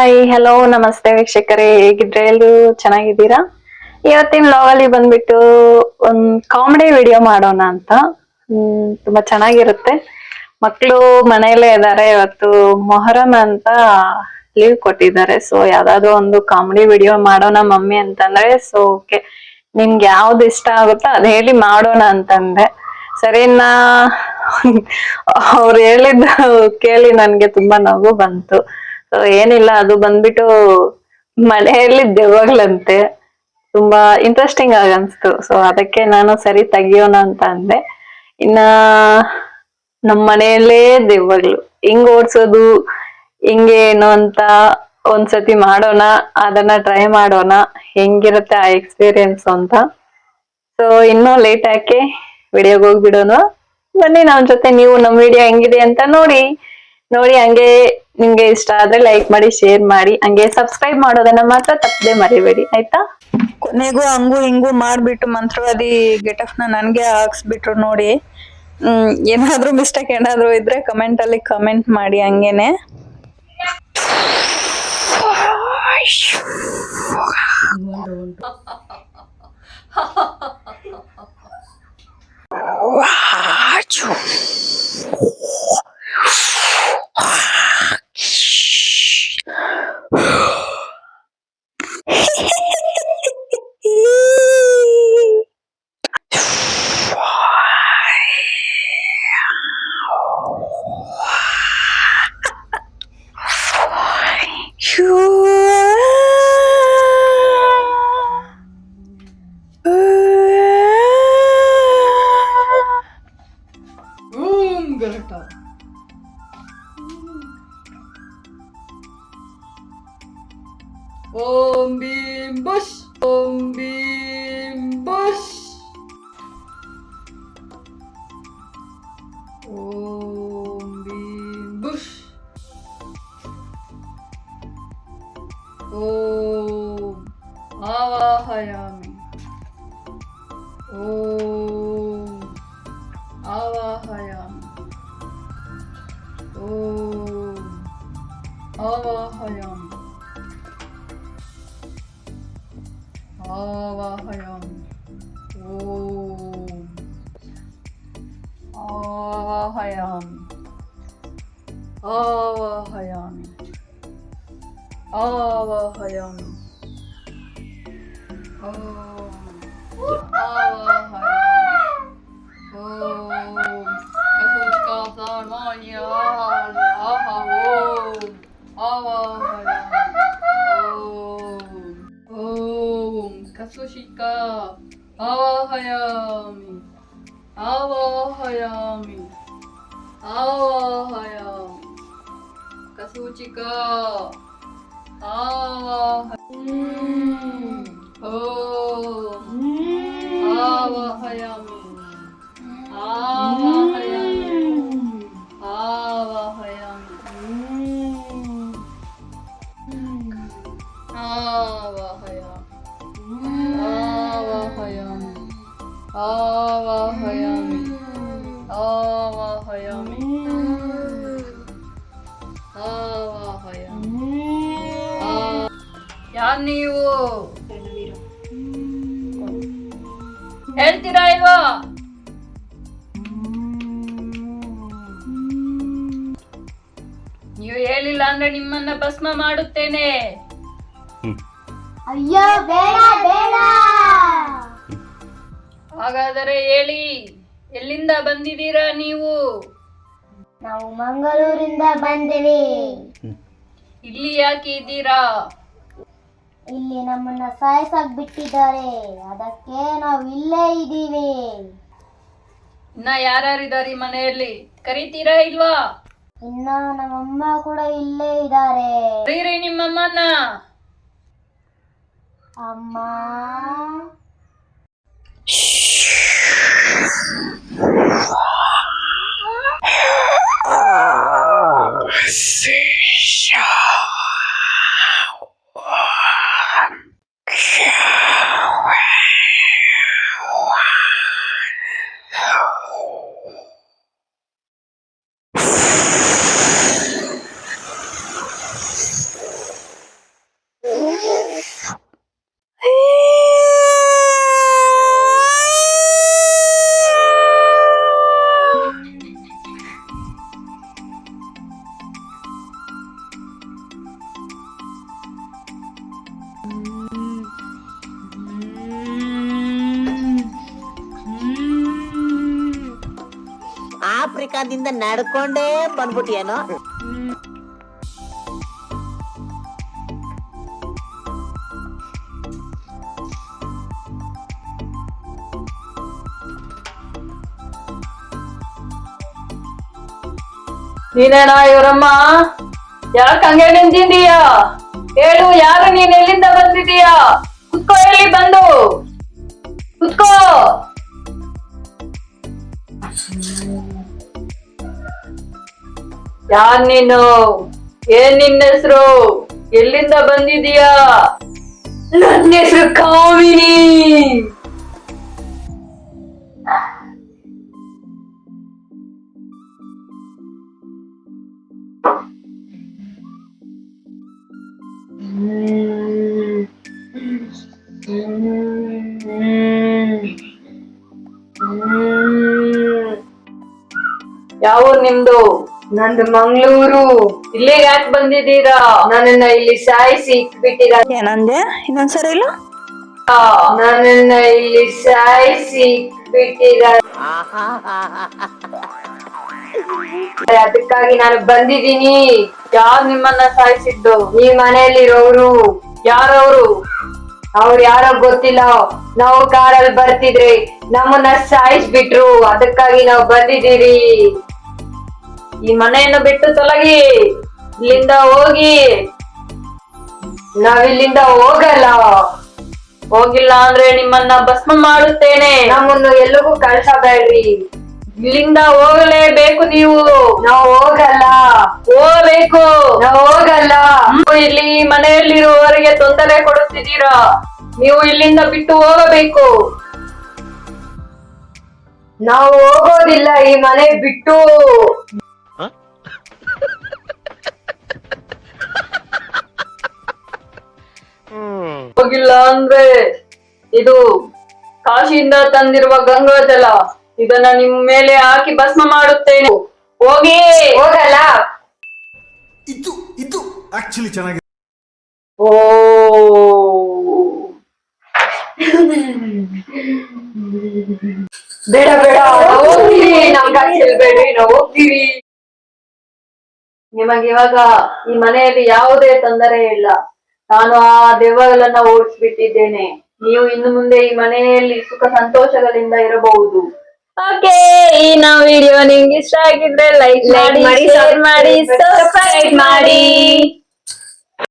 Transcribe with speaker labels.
Speaker 1: Hi hello ನಮಸ್ತೆ ವೀಕ್ಷಕರೇ ಹೇಗಿದ್ರೆ ಎಲ್ಲರೂ? ಚೆನ್ನಾಗಿದ್ದೀರಾ? ಇವತ್ತಿನ ಲಾಗಲ್ಲಿ ಬಂದ್ಬಿಟ್ಟು ಒಂದ್ ಕಾಮಿಡಿ ವಿಡಿಯೋ ಮಾಡೋಣ ಅಂತ. ಹ್ಮ್, ತುಂಬಾ ಚೆನ್ನಾಗಿರುತ್ತೆ. ಮಕ್ಕಳು ಮನೆಯಲ್ಲೇ ಇದ್ದಾರೆ, ಇವತ್ತು ಮೊಹರಂ ಅಂತ ಲೀವ್ ಕೊಟ್ಟಿದ್ದಾರೆ. ಸೊ ಯಾವ್ದಾದ್ರು ಒಂದು ಕಾಮಿಡಿ ವಿಡಿಯೋ ಮಾಡೋಣ ಮಮ್ಮಿ ಅಂತಂದ್ರೆ ಸೊ ಓಕೆ ನಿಮ್ಗೆ ಯಾವ್ದು ಇಷ್ಟ ಆಗುತ್ತೋ ಅದ್ ಹೇಳಿ ಮಾಡೋಣ ಅಂತಂದೆ. ಸರಿನಾ ಅವ್ರು ಹೇಳಿದ್ದು ಕೇಳಿ, ನನ್ಗೆ ತುಂಬಾ ನಗು ಬಂತು. ಸೊ ಏನಿಲ್ಲ, ಅದು ಬಂದ್ಬಿಟ್ಟು ಮನೆಯಲ್ಲಿ ದೆವ್ವಗಳಂತೆ ತುಂಬಾ ಇಂಟ್ರೆಸ್ಟಿಂಗ್ ಆಗಿ ಅನ್ಸ್ತು ಸೊ ಅದಕ್ಕೆ ನಾನು ಸರಿ ತೆಗಿಯೋಣ ಅಂತ ಅಂದೆ. ಇನ್ನ ನಮ್ಮ ಮನೆಯಲ್ಲೇ ದೆವ್ವಗಳು ಹಿಂಗ್ ಓಡ್ಸೋದು ಹಿಂಗೇನು ಏನು ಅಂತ ಒಂದ್ಸತಿ ಮಾಡೋಣ, ಅದನ್ನ ಟ್ರೈ ಮಾಡೋಣ. ಹೆಂಗಿರುತ್ತೆ ಆ ಎಕ್ಸ್ಪೀರಿಯನ್ಸ್ ಅಂತ. ಸೊ ಇನ್ನೂ ಲೇಟ್ ಹಾಕಿ ವಿಡಿಯೋಗೆ ಹೋಗ್ಬಿಡೋಣ. ಬನ್ನಿ ನಮ್ಮ ಜೊತೆ, ನೀವು ನಮ್ಮ ವಿಡಿಯೋ ಹೆಂಗಿದೆ ಅಂತ ನೋಡಿ. ನೋಡಿ ಹಂಗೆ ನಿಮ್ಗೆ ಇಷ್ಟ ಆದ್ರೆ ಲೈಕ್ ಮಾಡಿ ಶೇರ್ ಮಾಡಿ ಹಂಗೆ ಸಬ್ಸ್ಕ್ರೈಬ್ ಮಾಡೋದನ್ನ ಮಾತ್ರ ತಪ್ಪದೆ ಮರಿಬೇಡಿ ಆಯ್ತಾ?
Speaker 2: ಕೊನೆಗೂ ಹಂಗೂ ಹಿಂಗೂ ಮಾಡ್ಬಿಟ್ಟು ಮಂತ್ರವಾದಿ ಗೆಟಪ್ನ ನನ್ಗೆ ಹಾಕ್ಸ್ಬಿಟ್ರು ನೋಡಿ. ಹ್ಮ್ ಏನಾದ್ರೂ ಮಿಸ್ಟೇಕ್ ಏನಾದ್ರೂ ಇದ್ರೆ ಕಮೆಂಟ್ ಅಲ್ಲಿ ಕಮೆಂಟ್ ಮಾಡಿ ಹಂಗೇನೆ.
Speaker 3: Amin. Om. Avahayam. Om. Avahayam. Avahayam. Om. Avahayam. Avahayam. Avahayam. 아와하야미 아와하야미 가수지가 아와하 음. 오 음. 아와하야미 아 음. 화염이 아.와 화염 야 ನೀವು ಹೇಳ್ತೀರಾ ಇಲ್ವಾ ನೀವು ಹೇಳಿಲ್ಲ ಅಂದ್ರೆ ನಿಮ್ಮನ್ನ ಭಸ್ಮ ಮಾಡುತ್ತೇನೆ.
Speaker 4: ಅಯ್ಯೋ ಬೇಡ ಬೇಡ.
Speaker 3: ಹಾಗಾದರೆ ಹೇಳಿ. ಎಲ್ಲಿಂದ ಬಂದಿದ್ದೀರಾ ನೀವು?
Speaker 4: ನಾವು ಮಂಗಳೂರಿಂದ ಬಂದಿವಿ.
Speaker 3: ಇಲ್ಲಿ ಯಾಕೆ ಇದ್ದೀರಾ?
Speaker 4: ಇಲ್ಲಿ ನಮ್ಮನ್ನ ಸಾಯಿಸಕ್ ಬಿಟ್ಟಿದ್ದಾರೆ. ಅದಕ್ಕೆ ನಾವು ಇಲ್ಲೇ ಇದ್ದೀವಿ.
Speaker 3: ಇನ್ನ ಯಾರ್ಯಾರಿದ್ದಾರೆ ಈ ಮನೆಯಲ್ಲಿ? ಕರಿತೀರಾ ಇಲ್ವಾ?
Speaker 4: ಇನ್ನ ನಮ್ಮಮ್ಮ ಕೂಡ ಇಲ್ಲೇ ಇದ್ದಾರೆ.
Speaker 3: ಕರೀರಿ ನಿಮ್ಮಮ್ಮನ
Speaker 4: ಅಮ್ಮ. Sure.
Speaker 5: ಆಫ್ರಿಕಾದಿಂದ ನಡ್ಕೊಂಡೇ ಬಂದ್ಬಿಟ್ಟಿಯೇನೋ?
Speaker 3: ನೀನೇನಾ ಇವರಮ್ಮ, ಯಾಕೆ ಹಂಗೆ ನಿಂತಿದೀಯಾ ಹೇಳು, ಯಾರು ನೀನ್ ಎಲ್ಲಿಂದ ಬಂದಿದೀಯಾ ಕುತ್ಕೋ ಹೇಳಿ ಬಂದು. ಯಾರ್ ನೀನು ಏನ್ ನಿನ್ನ ಹೆಸರು? ಎಲ್ಲಿಂದ ಬಂದಿದೀಯಾ ನನ್ನ ಹೆಸರು ಕಾಮಿನಿ. ಯಾವ ನಿಮ್ದು? ನಂದು ಮಂಗಳೂರು. ಇಲ್ಲಿ ಯಾಕೆ ಬಂದಿದ್ದೀರಾ? ನನ್ನನ್ನ ಇಲ್ಲಿ ಸಾಯಿಸಿ ಇಟ್ಬಿಟ್ಟಿರ?
Speaker 2: ಏನಂದೆ ಇನ್ನೊಂದ್ಸರಿ ಇಲ್ಲ?
Speaker 3: ನನ್ನನ್ನ ಇಲ್ಲಿ ಸಾಯಿಸಿ ಇಟ್ಬಿಟ್ಟಿರ? ಅದಕ್ಕಾಗಿ ನಾನು ಬಂದಿದ್ದೀನಿ. ಯಾರು ನಿಮ್ಮನ್ನ ಸಾಯಿಸಿದ್ದು? ಈ ಮನೆಯಲ್ಲಿರೋರು ಯಾರವ್ರು? ಅವ್ರು ಯಾರೋ ಗೊತ್ತಿಲ್ಲ. ನಾವು ಕಾರಲ್ಲಿ ಬರ್ತಿದ್ರೆ ನಮ್ಮನ್ನ ಸಾಯಿಸ್ಬಿಟ್ರು. ಅದಕ್ಕಾಗಿ ನಾವು ಬಂದಿದ್ದೀರಿ. ಈ ಮನೆಯನ್ನು ಬಿಟ್ಟು ತೊಲಗಿ ಇಲ್ಲಿಂದ ಹೋಗಿ. ನಾವಿಲ್ಲಿಂದ ಹೋಗಲ್ಲ. ಹೋಗಿಲ್ಲ ಅಂದ್ರೆ ನಿಮ್ಮನ್ನ ಭಸ್ಮ ಮಾಡುತ್ತೇನೆ. ನಮ್ಮನ್ನು ಎಲ್ಲಿಗೂ ಕಳ್ಸಬೇಡ್ರಿ. ಇಲ್ಲಿಂದ ಹೋಗಲೇಬೇಕು ನೀವು. ನಾವು ಹೋಗಲ್ಲ. ಹೋಗ್ಬೇಕು. ನಾವು ಹೋಗಲ್ಲ. ಇಲ್ಲಿ ಮನೆಯಲ್ಲಿರುವವರಿಗೆ ತೊಂದರೆ ಕೊಡುತ್ತಿದ್ದೀರಾ? ನೀವು ಇಲ್ಲಿಂದ ಬಿಟ್ಟು ಹೋಗಬೇಕು. ನಾವು ಹೋಗೋದಿಲ್ಲ ಈ ಮನೆ ಬಿಟ್ಟು. ಅಂದ್ರೆ ಇದು ಕಾಶಿಯಿಂದ ತಂದಿರುವ ಗಂಗಾ ಜಲ ಇದನ್ನ ನಿಮ್ ಮೇಲೆ ಹಾಕಿ ಭಸ್ಮ ಮಾಡುತ್ತೇನೆ. ಹೋಗಿ. ಹೋಗಲ್ಲ.
Speaker 6: ಇದು ಇದು ಆಕ್ಚುಲಿ ಚೆನ್ನಾಗಿ
Speaker 3: ಓ. ಬೇಡ ಬೇಡ. ನಾವ್ ಹೋಗ್ತೀವಿ ಕಾಶಿಯಲ್ಲಿ ನಾವು ಹೋಗ್ತೀವಿ. ನಿಮಗೆ ಇವಾಗ ಈ ಮನೆಯಲ್ಲಿ ಯಾವುದೇ ತೊಂದರೆ ಇಲ್ಲ. ನಾನು ಆ ದೆವ್ವಗಳನ್ನ ಓಡಿಸ್ಬಿಟ್ಟಿದ್ದೇನೆ. ನೀವು ಇನ್ನು ಮುಂದೆ ಈ ಮನೆಯಲ್ಲಿ ಸುಖ ಸಂತೋಷಗಳಿಂದ ಇರಬಹುದು. ಓಕೆ ಈ ನಾವು ವಿಡಿಯೋ ನಿಮ್ಗೆ ಇಷ್ಟ ಆಗಿದ್ರೆ ಲೈಕ್ ಮಾಡಿ ಶೇರ್ ಮಾಡಿ ಸಬ್ಸ್ಕ್ರೈಬ್ ಮಾಡಿ.